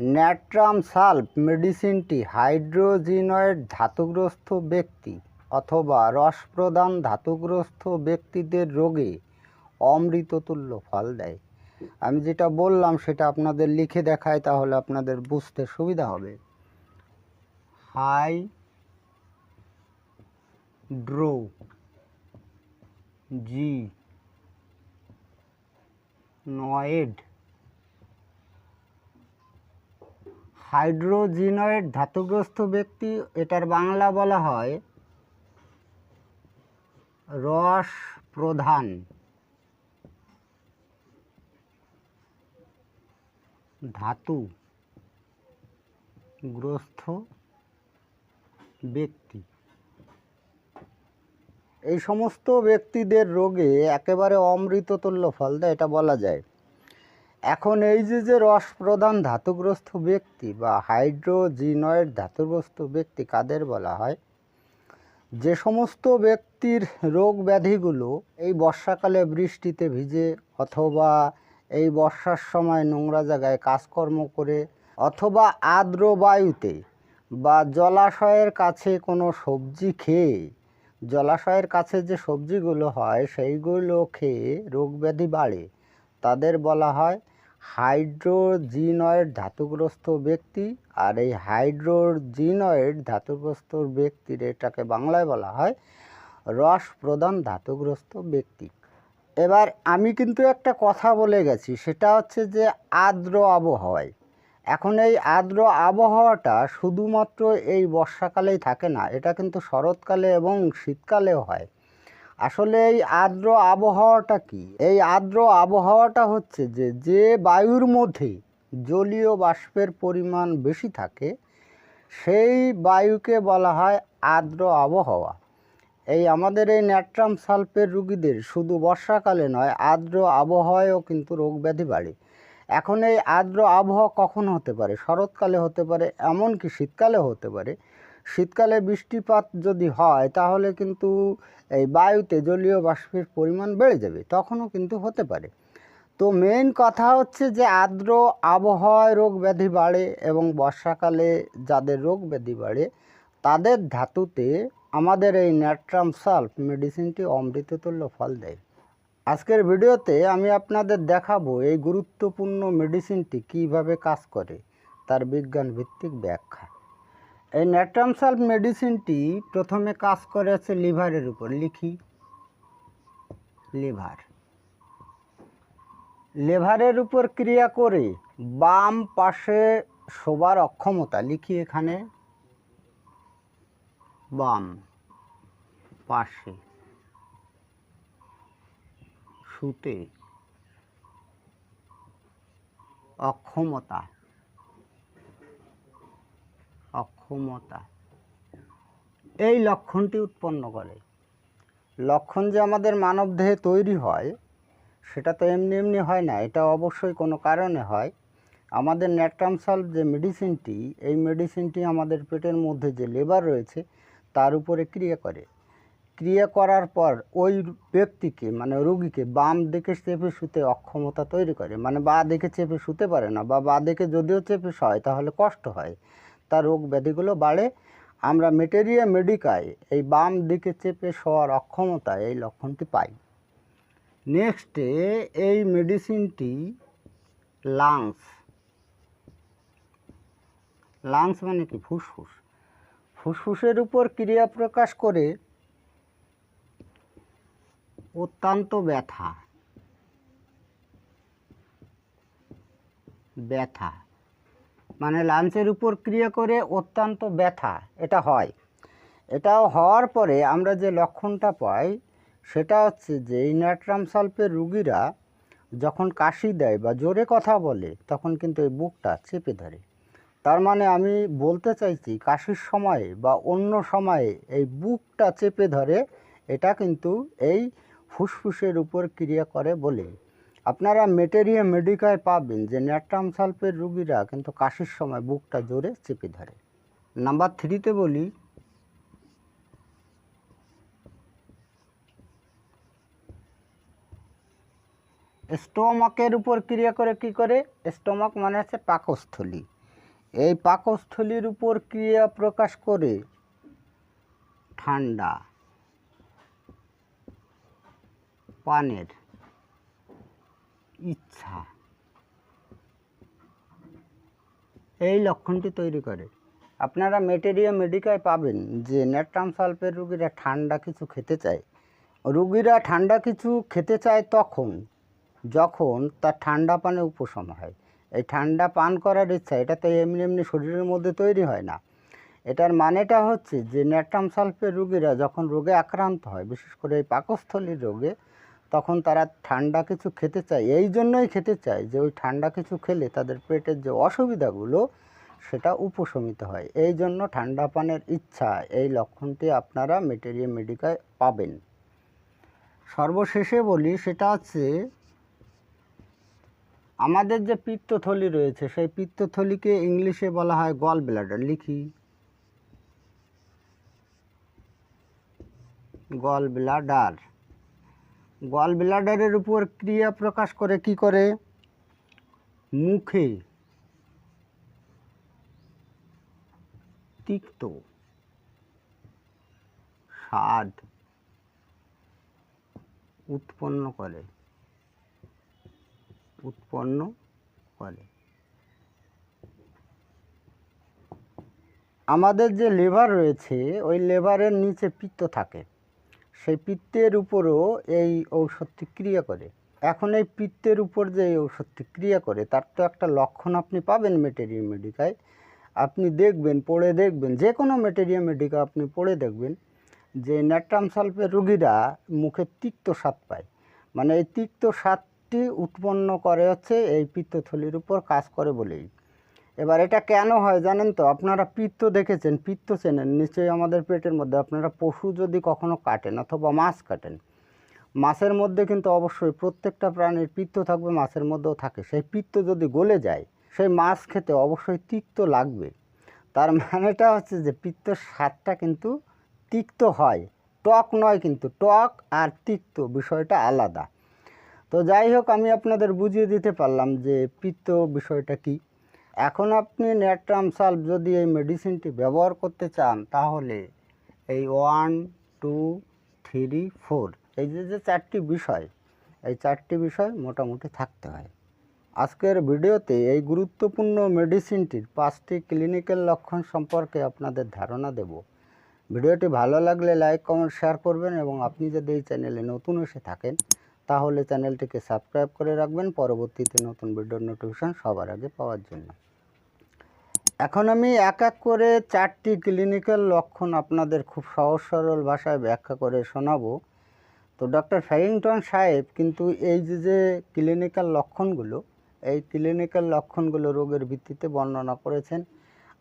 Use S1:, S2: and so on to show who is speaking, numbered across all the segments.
S1: Natrum সাল্প মেডিসিনটি হাইড্রোজিনয়েড ধাতুগ্রস্ত ব্যক্তি অথবা রসপ্রদান ধাতুগ্রস্ত ব্যক্তিদের রোগে অমৃততুল্য ফল দেয়। আমি যেটা বললাম সেটা আপনাদের লিখে দেখায়, তাহলে আপনাদের বুঝতে সুবিধা হবে। হাই ড্রো জি নয়েড হাইড্রোজিনয়েড ধাতুগ্রস্ত ব্যক্তি, এটার বাংলা বলা হয় রস প্রধান। ধাতু গ্রস্ত ব্যক্তি। এই সমস্ত ব্যক্তিদের রোগে একেবারে অমৃততুল্য ফল দেয় এটা বলা যায়। এখন এই যে যে রস প্রধান ধাতুগ্রস্ত ব্যক্তি বা হাইড্রোজিনয়েড ধাতুগ্রস্ত ব্যক্তি কাদের বলা হয়? যে সমস্ত ব্যক্তির রোগ ব্যাধিগুলো এই বর্ষাকালে বৃষ্টিতে ভিজে অথবা এই বর্ষার সময় নোংরা জায়গায় কাজকর্ম করে অথবা আর্দ্র বায়ুতে বা জলাশয়ের কাছে কোনো সবজি খেয়ে, জলাশয়ের কাছে যে সবজিগুলো হয় সেইগুলো খেয়ে রোগ ব্যাধি বাড়ে, তাদের বলা হয় হাইড্রোজিনয়েড ধাতুগ্রস্ত ব্যক্তি আর এই হাইড্রোজিনয়েড ধাতুগ্রস্ত ব্যক্তির এটাকে বাংলায় বলা হয় রস প্রদান ধাতুগ্রস্ত ব্যক্তি। এবার আমি কিন্তু একটা কথা বলে গেছি, সেটা হচ্ছে যে আর্দ্র আবহাওয়ায়। এখন এই আর্দ্র আবহাওয়াটা শুধুমাত্র এই বর্ষাকালেই থাকে না, এটা কিন্তু শরৎকালে এবং শীতকালেও হয়। আসলে এই আর্দ্র আবহাওয়াটা কি? এই আর্দ্র আবহাওয়াটা হচ্ছে যে যে বায়ুর মধ্যে জলীয় বাষ্পের পরিমাণ বেশি থাকে, সেই বায়ুকে বলা হয় আর্দ্র আবহাওয়া। এই আমাদের এই ন্যাট্রাম সালফের রুগীদের শুধু বর্ষাকালে নয়, আর্দ্র আবহাওয়ায়ও কিন্তু রোগ ব্যাধি বাড়ে। এখন এই আর্দ্র আবহাওয়া কখন হতে পারে? শরৎকালে হতে পারে, এমনকি শীতকালে হতে পারে। শীতকালে বৃষ্টিপাত যদি হয়, তাহলে কিন্তু এই বায়ুতে জলীয় বাষ্পের পরিমাণ বেড়ে যাবে, তখনও কিন্তু হতে পারে। তো মেইন কথা হচ্ছে যে আর্দ্র আবহাওয়ায় রোগ ব্যাধি বাড়ে এবং বর্ষাকালে যাদের রোগ ব্যাধি বাড়ে, তাদের ধাতুতে আমাদের এই ন্যাট্রাম সাল্ফ মেডিসিনটি অমৃততুল্য ফল দেয়। আজকের ভিডিওতে আমি আপনাদের দেখাবো এই গুরুত্বপূর্ণ মেডিসিনটি কীভাবে কাজ করে, তার বিজ্ঞান ভিত্তিক ব্যাখ্যা। এই ন্যাট্রাম সাল্ফ মেডিসিনটি প্রথমে কাজ করে আছে লিভারের উপর, লিখি। লিভার লিভারের উপর ক্রিয়া করে বাম পাশে শোবার অক্ষমতা, লিখি এখানে। বাম পাশে শুতে অক্ষমতা। অক্ষমতা এই লক্ষণটি উৎপন্ন করে। লক্ষণ যে আমাদের মানবদেহে তৈরি হয়, সেটা তো এমনি এমনি হয় না, এটা অবশ্যই কোনো কারণে হয়। আমাদের ন্যাট্রামসাল যে মেডিসিনটি, এই মেডিসিনটি আমাদের পেটের মধ্যে যে লেবার রয়েছে, তার উপরে ক্রিয়া করে। ক্রিয়া করার পর ওই ব্যক্তিকে মানে রোগীকে বাম দিকে চেপে শুতে অক্ষমতা তৈরি করে। মানে বা দিকে চেপে শুতে পারে না বা বা দিকে যদিও চেপে হয় তাহলে কষ্ট হয়। তার রোগ ব্যাধিগুলো বাড়ে। আমরা মেটেরিয়া মেডিকায় এই বাম দিকে চেপে শোয়ার অক্ষমতা এই লক্ষণটি পাই। নেক্সটে এই মেডিসিনটি লাংস লাংস মানে কি? ফুসফুস। ফুসফুসের উপর ক্রিয়া প্রকাশ করে অত্যন্ত ব্যথা। ব্যথা। মানে লাঞ্চের উপর ক্রিয়া করে অত্যন্ত ব্যথা, এটা হয়। এটাও হওয়ার পরে আমরা যে লক্ষণটা পাই, সেটা হচ্ছে যে এই ন্যাট্রাম সালফের রুগীরা যখন কাশি দেয় বা জোরে কথা বলে, তখন কিন্তু এই বুকটা চেপে ধরে। তার মানে আমি বলতে চাইছি, কাশির সময়ে বা অন্য সময়ে এই বুকটা চেপে ধরে, এটা কিন্তু এই ফুসফুসের উপর ক্রিয়া করে বলে। আপনারা মেটেরিয়া মেডিকায় পাবেন যে ন্যাট্রাম সালফের রুগীরা কিন্তু কাশির সময় বুকটা জোরে চেপে ধরে। নাম্বার থ্রিতে বলি, স্টোমাকের উপর ক্রিয়া করে কি করে? স্টোমাক মানে হচ্ছে পাকস্থলী। এই পাকস্থলীর উপর ক্রিয়া প্রকাশ করে ঠান্ডা, পানের ইচ্ছা। এই লক্ষণটি তৈরি করে। আপনারা মেটেরিয়া মেডিকায় পাবেন যে নেট্রাম সালফের রুগীরা ঠান্ডা কিছু খেতে চায়। রুগীরা ঠান্ডা কিছু খেতে চায় তখন, যখন তার ঠান্ডা পানে উপশম হয়। এই ঠান্ডা পান করার ইচ্ছা, এটা তো এমনি এমনি শরীরের মধ্যে তৈরি হয় না। এটার মানেটা হচ্ছে যে নেট্রাম সালফের রুগীরা যখন রোগে আক্রান্ত হয়, বিশেষ করে এই পাকস্থলীর রোগে তখন তারা ঠান্ডা কিছু খেতে চায়। এই জন্যই খেতে চায় যে, ওই ঠান্ডা কিছু খেলে তাদের পেটের যে অসুবিধাগুলো, সেটা উপশমিত হয়। এই জন্য ঠান্ডা পানের ইচ্ছা, এই লক্ষণটি আপনারা মেটেরিয়া মেডিকায় পাবেন। সর্বশেষে বলি, সেটা হচ্ছে, আমাদের যে পিত্তথলি রয়েছে, সেই পিত্তথলিকে ইংলিশে বলা হয় গল ব্লাডার লিখি। গল ব্লাডার গল ব্লাডারের উপর ক্রিয়া প্রকাশ করে কি করে? মুখে। তিক্ত। স্বাদ। উৎপন্ন করে। উৎপন্ন করে। আমাদের যে লিভার রয়েছে, ওই লিভারের নিচে পিত্ত থাকে। সেই পিত্তের উপরও এই ঔষধটি ক্রিয়া করে। এখন এই পিত্তের উপর যে এই ঔষধটি ক্রিয়া করে, তার তো একটা লক্ষণ আপনি পাবেন মেটেরিয়া মেডিকায়। আপনি দেখবেন, পড়ে দেখবেন, যে কোনো মেটেরিয়া মেডিকা আপনি পড়ে দেখবেন যে ন্যাট্রাম সালফের রুগীরা মুখে তিক্ত স্বাদ পায়। মানে এই তিক্ত স্বাদটি উৎপন্ন করে হচ্ছে এই পিত্তথলির উপর, কাজ করে বলেই। এবার এটা কেন হয় জানেন তো? আপনারা পিত্ত দেখেছেন, পিত্ত চেনেন। নিশ্চয়ই আমাদের পেটের মধ্যে আপনারা পশু যদি কখনো কাটেন অথবা মাছ কাটেন, মাছের মধ্যে কিন্তু অবশ্যই প্রত্যেকটা প্রাণীর পিত্ত থাকবে, মাছের মধ্যেও থাকে। সেই পিত্ত যদি গলে যায়, সেই মাছ খেতে অবশ্যই তিক্ত লাগবে। তার মানেটা হচ্ছে যে পিত্তর স্বাদটা কিন্তু তিক্ত হয়। টক নয় কিন্তু টক আর তিক্ত, বিষয়টা আলাদা। তো যাই হোক, আমি আপনাদের বুঝিয়ে দিতে পারলাম যে পিত্ত বিষয়টা কি। এখন আপনি ন্যাট্রাম সালভ যদি এই মেডিসিনটি ব্যবহার করতে চান, তাহলে এই ওয়ান, টু, থ্রি, ফোর, এই যে যে চারটি বিষয়, এই চারটি বিষয় মোটামুটি থাকতে হয়। আজকের ভিডিওতে এই গুরুত্বপূর্ণ মেডিসিনটির পাঁচটি ক্লিনিক্যাল লক্ষণ সম্পর্কে আপনাদের ধারণা দেব। ভিডিওটি ভালো লাগলে লাইক, কমেন্ট, শেয়ার করবেন এবং আপনি যদি এই চ্যানেলে নতুন এসে থাকেন, তাহলে চ্যানেলটিকে সাবস্ক্রাইব করে রাখবেন। পরবর্তীতে নতুন ভিডিওর নোটিফিকেশন সবার আগে পাওয়ার জন্য। এখন আমি এক এক করে চারটি ক্লিনিক্যাল লক্ষণ আপনাদের খুব সহজ সরল ভাষায় ব্যাখ্যা করে শোনাবো। তো ডক্টর ফ্যারিংটন সাহেব কিন্তু এই যে যে ক্লিনিক্যাল লক্ষণগুলো, এই ক্লিনিক্যাল লক্ষণগুলো রোগের ভিত্তিতে বর্ণনা করেছেন,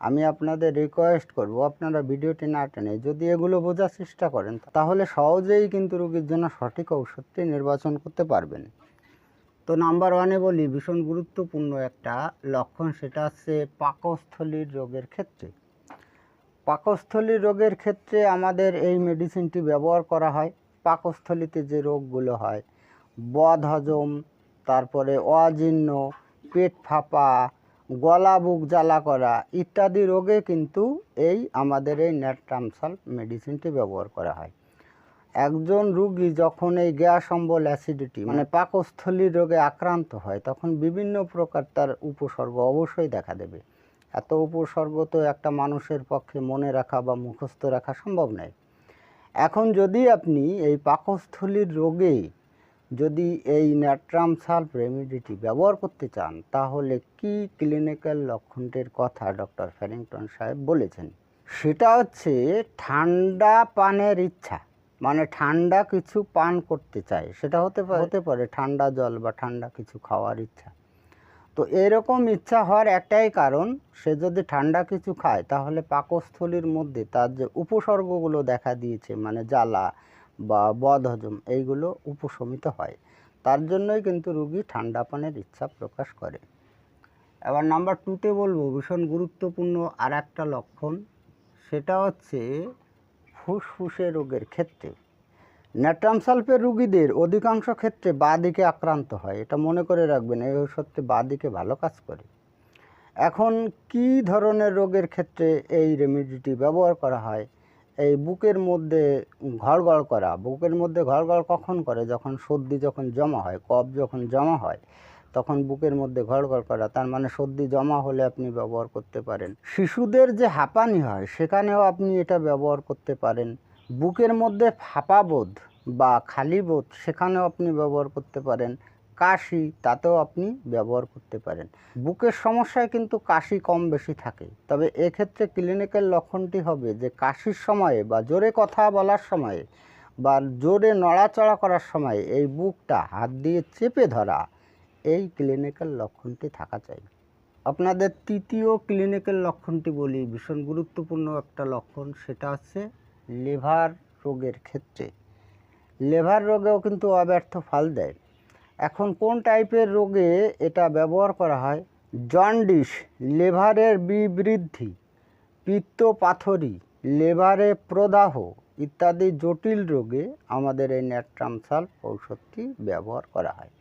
S1: আমি আপনাদের রিকোয়েস্ট করব আপনারা ভিডিওটি না টেনে যদি এগুলো বোঝার চেষ্টা করেন, তাহলে সহজেই কিন্তু রোগীর জন্য সঠিক ঔষধটি নির্বাচন করতে পারবেন। তো নাম্বার ওয়ানে বলি, ভীষণ গুরুত্বপূর্ণ একটা লক্ষণ, সেটা হচ্ছে পাকস্থলীর রোগের ক্ষেত্রে। পাকস্থলীর রোগের ক্ষেত্রে আমাদের এই মেডিসিনটি ব্যবহার করা হয়। পাকস্থলীতে যে রোগগুলো হয়, বদ হজম, তারপরে অজীর্ণ, পেট ফাঁপা, গলা বুক জ্বালা করা ইত্যাদি রোগে কিন্তু এই আমাদের এই ন্যাট্রামসাল মেডিসিনটি ব্যবহার করা হয়। একজন রুগী যখন এই গ্যাস অম্বল অ্যাসিডিটি মানে পাকস্থলীর রোগে আক্রান্ত হয়, তখন বিভিন্ন প্রকার তার উপসর্গ অবশ্যই দেখা দেবে। এত উপসর্গ তো একটা মানুষের পক্ষে মনে রাখা বা মুখস্থ রাখা সম্ভব নয়। এখন যদি আপনি এই পাকস্থলীর রোগে যদি এই ন্যাট্রাম সালফ রেমিডিটি ব্যবহার করতে চান, তাহলে কি ক্লিনিক্যাল লক্ষণটির কথা ডক্টর ফ্যারিংটন সাহেব বলেছেন? সেটা হচ্ছে ঠান্ডা পানের ইচ্ছা। মানে ঠান্ডা কিছু পান করতে চায়, সেটা হতে পারে হতে পারে ঠান্ডা জল বা ঠান্ডা কিছু খাওয়ার ইচ্ছা। তো এরকম ইচ্ছা হওয়ার একটাই কারণ, সে যদি ঠান্ডা কিছু খায়, তাহলে পাকস্থলীর মধ্যে তার যে উপসর্গগুলো দেখা দিয়েছে মানে জ্বালা বা বদহজম, এইগুলো উপশমিত হয়। তার জন্যই কিন্তু রুগী ঠান্ডা পানের ইচ্ছা প্রকাশ করে। এবার নাম্বার টুতে বলব, ভীষণ গুরুত্বপূর্ণ আর একটা লক্ষণ, সেটা হচ্ছে ফুসফুসে রোগের ক্ষেত্রে। ন্যাট্রাম সালফের রুগীদের অধিকাংশ ক্ষেত্রে বাঁ দিকে আক্রান্ত হয়। এটা মনে করে রাখবেন, এই ওষুধটি বাঁ দিকে ভালো কাজ করে। এখন কি ধরনের রোগের ক্ষেত্রে এই রেমিডিটি ব্যবহার করা হয়? এই বুকের মধ্যে ঘড়ঘড় করা, বুকের মধ্যে ঘড়ঘড় কখন করে? যখন সর্দি যখন জমা হয়, কফ যখন জমা হয় তখন বুকের মধ্যে ঘড়ঘড় করা, তার মানে সর্দি জমা হলে আপনি ব্যবহার করতে পারেন। শিশুদের যে হাঁপানি হয়, সেখানেও আপনি এটা ব্যবহার করতে পারেন। বুকের মধ্যে ফাঁপা বোধ বা খালি বোধ, সেখানেও আপনি ব্যবহার করতে পারেন। কাশি, তাতেও আপনি ব্যবহার করতে পারেন। বুকের সমস্যায় কিন্তু কাশি কম বেশি থাকে। তবে এক্ষেত্রে ক্লিনিক্যাল লক্ষণটি হবে যে, কাশির সময়ে বা জোরে কথা বলার সময়ে বা জোরে নড়াচড়া করার সময় এই বুকটা হাত দিয়ে চেপে ধরা এই ক্লিনিক্যাল লক্ষণটি থাকা চাই। আপনাদের তৃতীয় ক্লিনিক্যাল লক্ষণটি বলি, ভীষণ গুরুত্বপূর্ণ একটা লক্ষণ, সেটা হচ্ছে লিভার রোগের ক্ষেত্রে। লিভার রোগেও কিন্তু অব্যর্থ ফল দেয়। এখন কোন টাইপের রোগে এটা ব্যবহার করা হয়? জন্ডিস, লিভারের বিবৃদ্ধি পিত্ত পাথরি লিভারে প্রদাহ ইত্যাদি জটিল রোগে আমাদের এই ন্যাট্রামসাল ঔষধটি ব্যবহার করা হয়।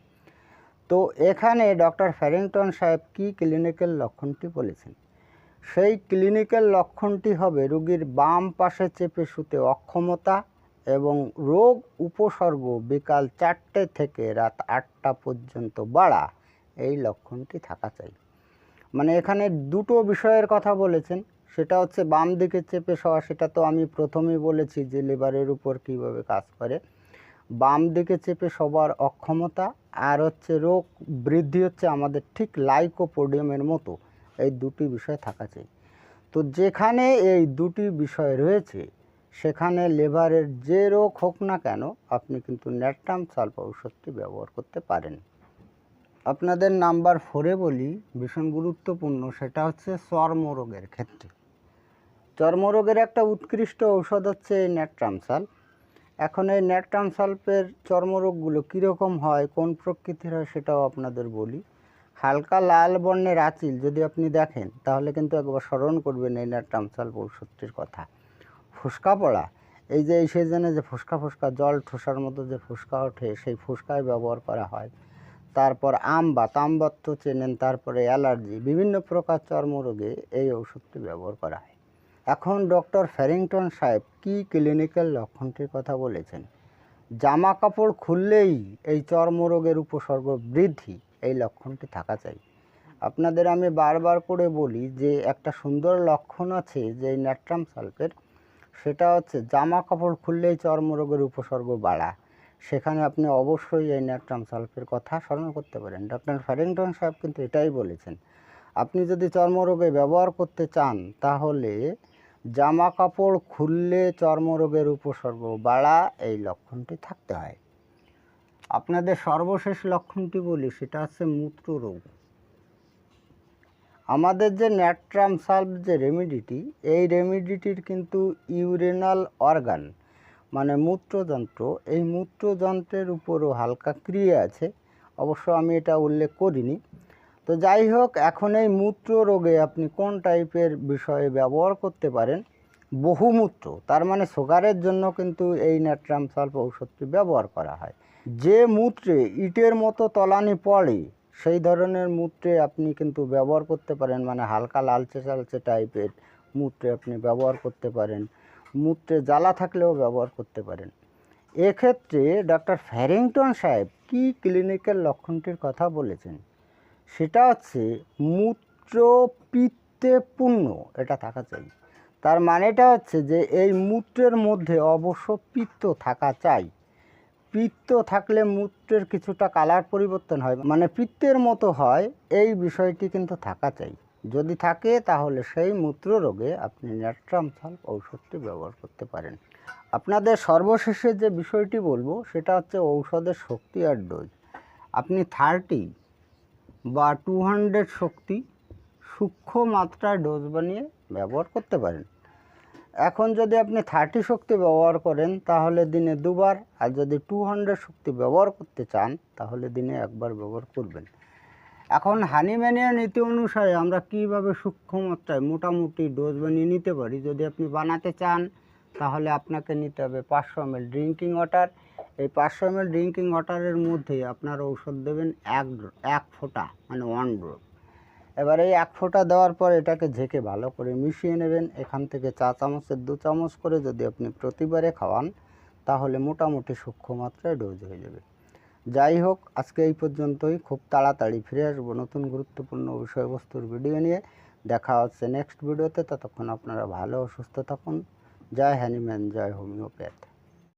S1: তো এখানে ডক্টর ফ্যারিংটন সাহেব কি ক্লিনিক্যাল লক্ষণটি বলেছেন? সেই ক্লিনিক্যাল লক্ষণটি হবে রোগীর বাম পাশে চেপে শুতে অক্ষমতা এবং রোগ উপসর্গ বিকাল চারটে থেকে রাত আটটা পর্যন্ত বাড়া। এই লক্ষণটি থাকা চাই। মানে এখানে দুটো বিষয়ের কথা বলেছেন। সেটা হচ্ছে বাম দিকে চেপে শোয়া, সেটা তো আমি প্রথমেই বলেছি যে লেবারের উপর কীভাবে কাজ করে। বাম দিকে চেপে সবার অক্ষমতা আর হচ্ছে রোগ বৃদ্ধি হচ্ছে আমাদের ঠিক লাইকোপোডিয়ামের মতো। এই দুটি বিষয় থাকা চাই। তো যেখানে এই দুটি বিষয় রয়েছে, সেখানে লিভারের যে রোগ হোক না কেন, আপনি কিন্তু ন্যাট্রাম সালফ ঔষধটি ব্যবহার করতে পারেন। আপনাদের নাম্বার ফোরে বলি, ভীষণ গুরুত্বপূর্ণ, সেটা হচ্ছে চর্মরোগের ক্ষেত্রে। চর্মরোগের একটা উৎকৃষ্ট ঔষধ হচ্ছে এই ন্যাট্রামসাল এখন এই ন্যাট্রামসাল্পের চর্মরোগগুলো কীরকম হয়, কোন প্রকৃতির হয় সেটাও আপনাদের বলি। হালকা লাল বর্ণের আঁচিল যদি আপনি দেখেন, তাহলে কিন্তু একবার স্মরণ করবেন এই ন্যাট্রামসাল্প ঔষধটির কথা। ফুসকা পড়া, এই যে এই সিজনে যে ফুসকা ফুসকা, জল ঠোসার মতো যে ফুসকা ওঠে, সেই ফুসকায় ব্যবহার করা হয়। তারপর আমবাত আমবাত তো চেনেন, তারপরে অ্যালার্জি, বিভিন্ন প্রকার চর্মরোগে এই ওষুধটি ব্যবহার করা হয়। এখন ডক্টর ফ্যারিংটন সাহেব কি ক্লিনিক্যাল লক্ষণটির কথা বলেছেন? জামা কাপড় খুললেই এই চর্মরোগের উপসর্গ বৃদ্ধি, এই লক্ষণটি থাকা চাই। আপনাদের আমি বারবার করে বলি যে একটা সুন্দর লক্ষণ আছে যে ন্যাট্রাম সালফের সেটা হচ্ছে জামা কাপড় খুললেই চর্মরোগের উপসর্গ বাড়া। সেখানে আপনি অবশ্যই এই ন্যাট্রাম সালফের কথা স্মরণ করতে পারেন। ডক্টর ফ্যারিংটন সাহেব কিন্তু এটাই বলেছেন। আপনি যদি চর্মরোগে ব্যবহার করতে চান, তাহলে জামা কাপড় খুললে চর্মরোগের উপসর্গ বাড়া, এই লক্ষণটি থাকতে হয়। আপনাদের সর্বশেষ লক্ষণটি বলি, সেটা হচ্ছে মূত্র রোগ আমাদের যে ন্যাট্রাম সালভ যে রেমিডিটি এই রেমিডিটির কিন্তু ইউরেনাল অর্গান মানে মূত্রযন্ত্র, এই মূত্রযন্ত্রের উপরও হালকা ক্রিয়া আছে। অবশ্য আমি এটা উল্লেখ করিনি। তো যাই হোক, এখন এই মূত্র রোগে আপনি কোন টাইপের বিষয়ে ব্যবহার করতে পারেন? বহুমূত্র, তার মানে সুগারের জন্য কিন্তু এই ন্যাট্রাম সাল্প ঔষধটি ব্যবহার করা হয়। যে মূত্রে ইটের মতো তলানি পড়ে, সেই ধরনের মূত্রে আপনি কিন্তু ব্যবহার করতে পারেন মানে হালকা লালচে চালচে টাইপের মূত্রে আপনি ব্যবহার করতে পারেন। মূত্রে জ্বালা থাকলেও ব্যবহার করতে পারেন। এক্ষেত্রে ডক্টর ফ্যারিংটন সাহেব কি ক্লিনিক্যাল লক্ষণটির কথা বলেছেন? সেটা হচ্ছে মূত্র পিত্তে পূর্ণ এটা থাকা চাই। তার মানেটা হচ্ছে যে এই মূত্রের মধ্যে অবশ্য পিত্ত থাকা চাই। পিত্ত থাকলে মূত্রের কিছুটা কালার পরিবর্তন হয় মানে পিত্তের মতো হয়, এই বিষয়টি কিন্তু থাকা চাই। যদি থাকে, তাহলে সেই মূত্র রোগে আপনি ন্যাট্রামসাল ঔষধটি ব্যবহার করতে পারেন। আপনাদের সর্বশেষে যে বিষয়টি বলব, সেটা হচ্ছে ঔষধের শক্তি আর ডোজ আপনি থার্টি বা টু হান্ড্রেড শক্তি সূক্ষ্ম মাত্রায় ডোজ বানিয়ে ব্যবহার করতে পারেন। এখন যদি আপনি থার্টি শক্তি ব্যবহার করেন, তাহলে দিনে দুবার। আর যদি টু হান্ড্রেড শক্তি ব্যবহার করতে চান, তাহলে দিনে একবার ব্যবহার করবেন। এখন হানিম্যানিয়া নীতি অনুসারে আমরা কীভাবে সূক্ষ্ম মাত্রায় মোটামুটি ডোজ বানিয়ে নিতে পারি? যদি আপনি বানাতে চান, তাহলে আপনাকে নিতে হবে পাঁচশো এম ড্রিঙ্কিং ওয়াটার এই পাঁচশো এম ড্রিঙ্কিং ওয়াটারের মধ্যে আপনার ঔষধ দেবেন এক এক ফোঁটা মানে ওয়ান ড্রপ এবার এই এক ফোঁটা দেওয়ার পর এটাকে ঝেঁকে ভালো করে মিশিয়ে নেবেন। এখান থেকে চা চামচের দু চামচ করে যদি আপনি প্রতিবারে খাওয়ান, তাহলে মোটামুটি সূক্ষ্ম মাত্রায় ডোজ হয়ে যাবে। যাই হোক, আজকে এই পর্যন্তই। খুব তাড়াতাড়ি ফিরে আসব নতুন গুরুত্বপূর্ণ বিষয়বস্তুর ভিডিও নিয়ে। দেখা হচ্ছে নেক্সট ভিডিওতে ততক্ষণ আপনারা ভালো ও সুস্থ থাকুন। জয় হ্যানিম্যান জয় হোমিওপ্যাথ।